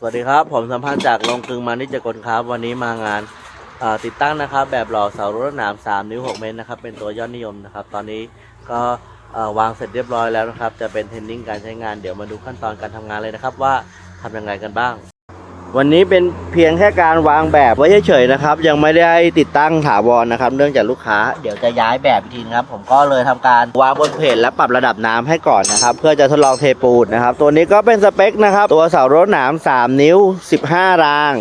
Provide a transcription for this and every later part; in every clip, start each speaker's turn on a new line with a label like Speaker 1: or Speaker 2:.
Speaker 1: สวัสดีครับ ผมสัมพันธ์จากลงกลึงมานิจกลครับ วันนี้มางานติดตั้งนะครับ แบบหล่อเสารั้วหนาม 3 นิ้ว 6 เมตรนะครับ เป็นตัวยอดนิยมนะครับ ตอนนี้ก็วางเสร็จเรียบร้อยแล้วนะครับ จะเป็นเทนนิ่งการใช้งาน เดี๋ยวมาดูขั้นตอนการทำงานเลยนะครับ ว่าทำยังไงกันบ้าง วันนี้เป็นเพียงแค่การวางแบบไว้เฉยๆนะครับ ยังไม่ได้ติดตั้งถาวรนะครับ เนื่องจากลูกค้าเดี๋ยวจะย้ายแบบทีนะครับ ผมก็เลยทำการวางบนเพจและปรับระดับน้ำให้ก่อนนะครับ เพื่อจะทดลองเทปูนนะครับ ตัวนี้ก็เป็นสเปคนะครับ ตัวเสารถหนาม 3 นิ้ว 15 ราง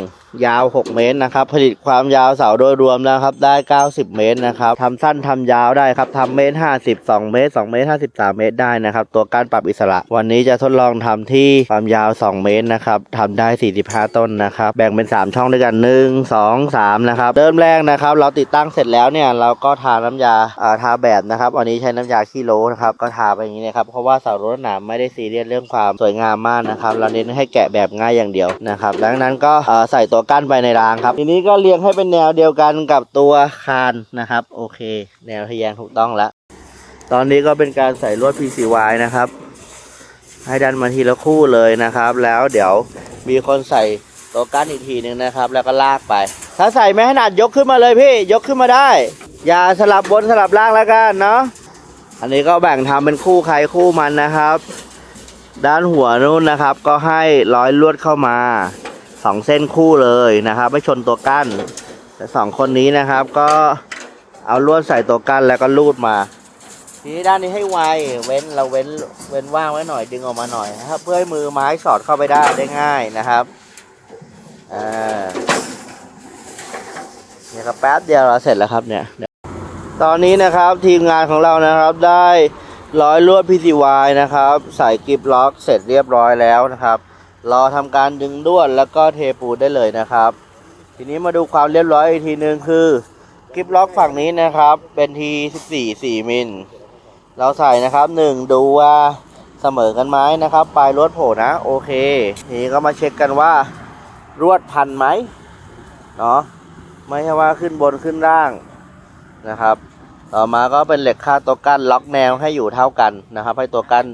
Speaker 1: ยาว 6 เมตรนะครับ ผลิตความยาวเสาโดยรวมแล้วครับ ได้ 90 เมตรนะครับทำสั้นทำยาวได้ครับทำเมตร 50 2 เมตร 2 เมตร 53 เมตรได้นะครับ ตัวการปรับอิสระ วันนี้จะทดลองทำที่ความยาว 2 เมตรนะครับทำได้ 45 ต้นนะครับ แบ่งเป็น 3 ช่องด้วยกัน 1 2 3 นะครับ เริ่มแรกนะครับ เราติดตั้งเสร็จแล้วเนี่ย เราก็ทาน้ำยาอ่าทาแบบนะครับ วันนี้ใช้น้ำยาขี้โลนะครับ ก็ทาไปอย่างนี้นะครับ เพราะว่าเสารถหนามไม่ได้ซีเรียสเรื่องความสวยงามมากนะครับ เราเน้นให้แกะแบบง่ายอย่างเดียวนะครับ ดังนั้นก็ใส่ตัวกั้นไปในรางครับ ทีนี้ก็เรียงให้เป็นแนวเดียวกันกับตัวคานนะครับ โอเค แนวทะแยงถูกต้องแล้ว ตอนนี้ก็เป็นการใส่ลวด PCY นะครับ ให้ดันมาทีละคู่เลยนะครับ แล้วเดี๋ยวมีคนใส่ตัวกั้นอีกทีหนึงนะครับ แล้วก็ลากไป ถ้าใส่ไม่ถนัดยกขึ้นมาเลยพี่ ยกขึ้นมาได้ อย่าสลับบนสลับล่างแล้วกันเนาะ อันนี้ก็แบ่งทำเป็นคู่ใครคู่มันนะครับ ด้านหัวนู้นนะครับ ก็ให้ร้อยลวดเข้ามา สองเส้นคู่เลยนะครับ ไม่ชนตัวกั้นแต่สองคนนี้นะครับ ก็เอาลวดใส่ตัวกั้นแล้วก็ลูดมา ทีนี้ด้านนี้ให้ไวเว้นเราเว้นเว้นว่างไว้หน่อยดึงออกมาหน่อยนะครับเพื่อให้มือไม้สอดเข้าไปได้ได้ง่ายนะครับอ่าเนี่ยครับแป๊บเดียวเราเสร็จแล้วครับเนี่ยตอนนี้นะครับทีมงานของเรานะครับได้ร้อยลวด PCY นะครับ ใส่กิฟล็อกเสร็จเรียบร้อยแล้วนะครับ รอทำการดึงลวดแล้วก็เทปูนได้เลยนะครับ ทีนี้มาดูความเรียบร้อยอีกทีนึงคือกิฟล็อกฝั่งนี้นะครับ เป็นที14 4มิลเราใส่นะครับหนึ่งดูว่าเสมอกันไหมนะครับ ปลายลวดโผล่นะโอเค ทีนี้ก็มาเช็คกันว่ารวดพันไหมเนาะไม่ใช่ว่าขึ้นบนขึ้นล่างนะครับ ต่อมาก็เป็นเหล็กค่าตัวกั้นล็อกแนวให้อยู่เท่ากันนะครับ ให้ตัวกั้น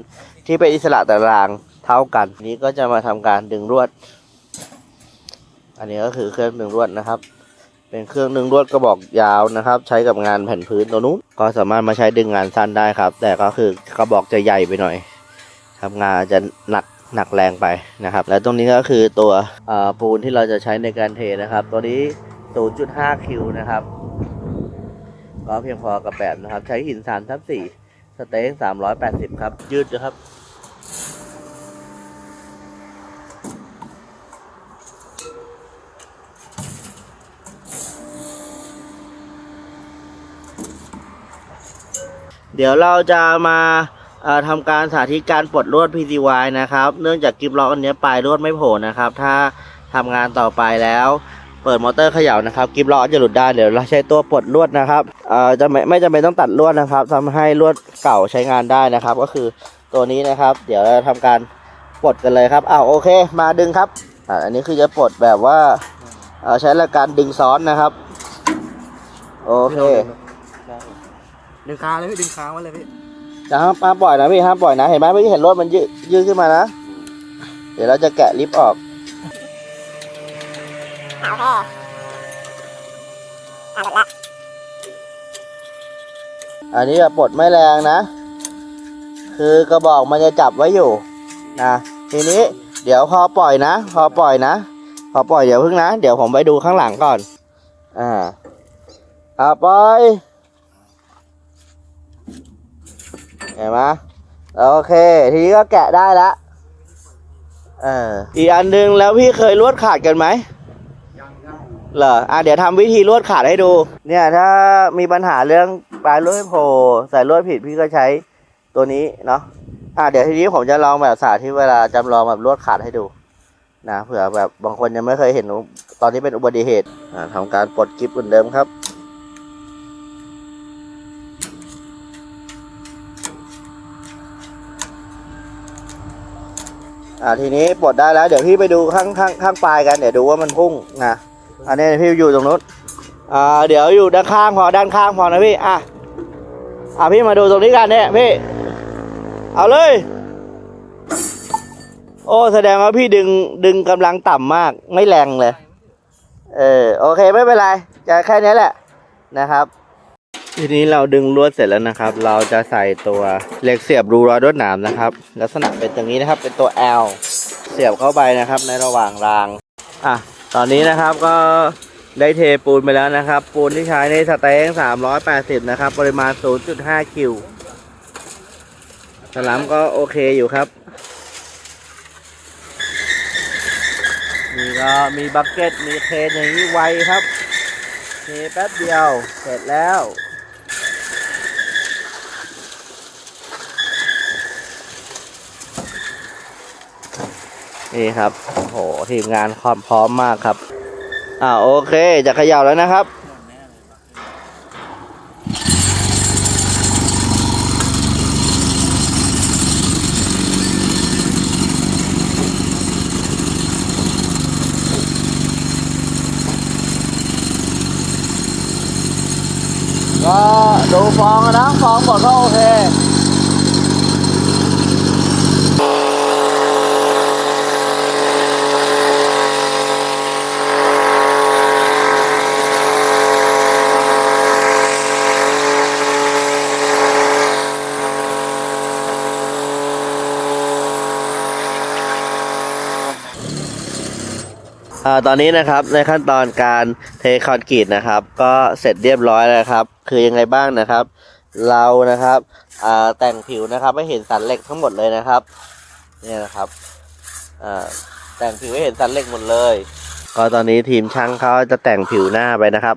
Speaker 1: ที่เป็นอิสระแต่ละราง เท่ากันนี้ก็จะมาทำการดึงลวด อันนี้ก็คือเครื่องดึงลวดนะครับ เป็นเครื่องดึงลวดกระบอกยาวนะครับ ใช้กับงานแผ่นพื้นตัวนู้นก็สามารถมาใช้ดึงงานสั้นได้ครับ แต่ก็คือกระบอกจะใหญ่ไปหน่อยทำงานจะหนักหนักแรงไปนะครับ และตรงนี้ก็คือตัวปูนที่เราจะใช้ในการเทนะครับ ตัวนี้ 0.5 คิวนะครับ ก็เพียงพอกับแบบนะครับ ใช้หินสามทับสี่สเต็กสามร้อยแปดสิบครับ ยืดนะครับ เดี๋ยวเราจะมาทำการสาธิตการปลดลวด PCY นะครับ เนื่องจากกิฟล็อกอันนี้ปลายลวดไม่โผล่นะครับ ถ้าทำงานต่อไปแล้ว เปิดมอเตอร์เขย่านะครับกิฟล็อกจะหลุดได้เดี๋ยวเราใช้ตัวปลดลวดนะครับจะไม่ไม่จำเป็นต้องตัดลวดนะครับทำให้ลวดเก่าใช้งานได้นะครับ ก็คือตัวนี้นะครับ เดี๋ยวเราทำการปลดกันเลยครับอ้าวโอเค มาดึงครับอ,อันนี้คือจะปลดแบบว่าใช้หลักการดึงซ้อนนะครับ โอเค
Speaker 2: ดึงค้างเลยพี่ดึงค้างไว้เลยพี่
Speaker 1: จะห้ามห้าปล่อยนะพี่ห้ามปล่อยนะเห็นไหมพี่เห็นรถมันยืดยืดขึ้นมานะ เดี๋ยวเราจะแกะลิฟต์ออก
Speaker 3: โอเคอะหมดละ
Speaker 1: อันนี้แบบปลดไม่แรงนะ คือกระบอกมันจะจับไว้อยู่นะทีนี้เดี๋ยวพอปล่อยนะ พอปล่อยนะ พอปล่อยเดี๋ยวพึ่งนะ เดี๋ยวผมไปดูข้างหลังก่อน อ่าอ่าปล่อย เห็นไหมโอเค ทีนี้ก็แกะได้ละเอออีกอันหนึงแล้วพี่เคยลวดขาดกันไหมเหรออะเดี๋ยวทำวิธีลวดขาดให้ดู เนี่ยถ้ามีปัญหาเรื่องปลายลวดไม่โผล่ใส่ลวดผิดพี่ก็ใช้ตัวนี้เนาะอะเดี๋ยวทีนี้ผมจะลองแบบสาธิตเวลาจำลองแบบลวดขาดให้ดูนะเผื่อแบบบางคนยังไม่เคยเห็นตอนนี้เป็นอุบัติเหตุอ่าทำการปลดกิฟต์เหมือนเดิมครับ อ่าทีนี้ปลดได้แล้ว เดี๋ยวพี่ไปดูข้างข้างข้างปลายกันเดี๋ยวดูว่ามันพุ่งนะอันนี้พี่อยู่ตรงนู้นอ่าเดี๋ยวอยู่ด้านข้างพอด้านข้างพอนะพี่อะอะพี่มาดูตรงนี้กันเนี่ยพี่เอาเลย โอ้แสดงว่าพี่ดึงดึงกำลังต่ำมากไม่แรงเลย เออโอเคไม่เป็นไรจะแค่นี้แหละนะครับ ทีนี้เราดึงลวดเสร็จแล้วนะครับ เราจะใส่ตัวเหล็กเสียบรูรอยรวดหนามนะครับ ลักษณะเป็นอย่างนี้นะครับ เป็นตัว L เสียบเข้าไปนะครับ ในระหว่างราง อะ ตอนนี้นะครับก็ได้เทปูนไปแล้วนะครับ ปูนที่ใช้ในสเต็ง380 นะครับ ปริมาณ 0.5 คิวสลัมก็โอเคอยู่ครับ นี่ก็มีบักเก็ต มีเคนอย่างนี้ไวครับเทแป๊บเดียว เสร็จแล้ว นี่ครับโอ้โหทีมงานความพร้อมมากครับ อ่าโอเค จะเขย่าแล้วนะครับก็ดูฟองนะฟองหมดก็โอเค อ่าตอนนี้นะครับในขั้นตอนการเทคอนกรีตนะครับ ก็เสร็จเรียบร้อยแล้วครับ คือยังไงบ้างนะครับ เรานะครับอ่าแต่งผิวนะครับไม่เห็นสันเหล็กทั้งหมดเลยนะครับเนี่ยนะครับอ่าแต่งผิวให้เห็นสันเหล็กหมดเลย ก็ตอนนี้ทีมช่างเขาจะแต่งผิวหน้าไปนะครับ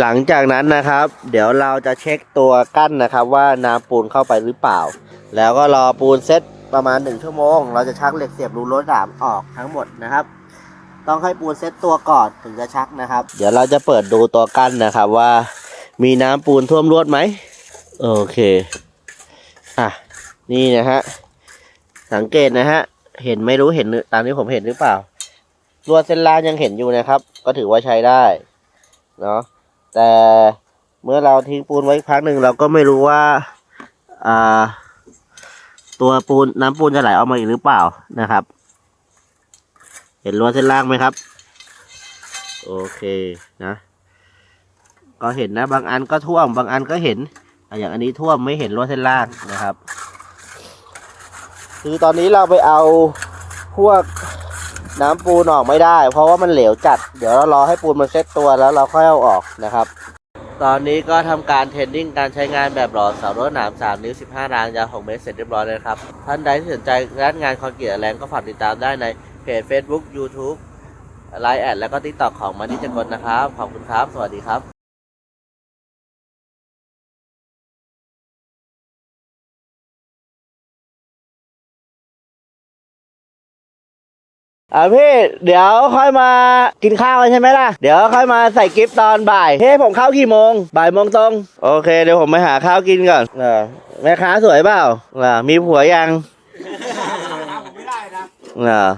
Speaker 1: หลังจากนั้นนะครับ เดี๋ยวเราจะเช็คตัวกั้นนะครับ ว่าน้ำปูนเข้าไปหรือเปล่า แล้วก็รอปูนเซ็ต ประมาณหนึ่งชั่วโมง เราจะชักเหล็กเสียบรูรถดามออกทั้งหมดนะครับ ต้องให้ปูนเซ็ตตัวก่อนถึงจะชักนะครับ เดี๋ยวเราจะเปิดดูตัวกั้นนะครับว่า มีน้ำปูนท่วมรวดไหมโอเคอะนี่นะฮะสังเกตนะฮะเห็นไม่รู้เห็นตามที่ผมเห็นหรือเปล่ารวดเส้นล่างยังเห็นอยู่นะครับ ก็ถือว่าใช้ได้เนาะแต่เมื่อเราทิ้งปูนไว้พักหนึ่งเราก็ไม่รู้ว่าอ่า ตัวปูนน้ำปูนจะไหลออกมาอีกหรือเปล่านะครับ เห็นรั้วเส้นล่างไหมครับ โอเคนะ ก็เห็นนะ บางอันก็ท่วม บางอันก็เห็นอะอย่างอันนี้ท่วมไม่เห็นรั้วเส้นล่างนะครับ คือตอนนี้เราไปเอาพวกน้ำปูนออกไม่ได้ เพราะว่ามันเหลวจัด เดี๋ยวเรารอให้ปูนมันเซ็ตตัวแล้วเราค่อยเอาออกนะครับ ตอนนี้ก็ทำการเทรนนิ่งการใช้งานแบบหล่อเสารถหนาม 3 นิ้ว 15 รางยาว 6 เมตรเสร็จเรียบร้อยเลยครับ ท่านใดที่สนใจงานงานคอนกรีตแรงก็ฝากติดตามได้ในเพจ Facebook YouTube ไลน์แอดแล้วก็ทิกตอกของมานิจกลนะครับ ขอบคุณครับ สวัสดีครับ อ่าพี่เดี๋ยวค่อยมากินข้าวกันใช่ไหมล่ะ เดี๋ยวค่อยมาใส่กิฟต์ตอนบ่ายเฮ้ยผมเข้ากี่โมง บ่ายโมงตรงโอเคเดี๋ยวผมไปหาข้าวกินก่อนเออแม่ค้าสวยเปล่าเออมีผัวยัง
Speaker 2: ไม่ได้นะ
Speaker 1: เออ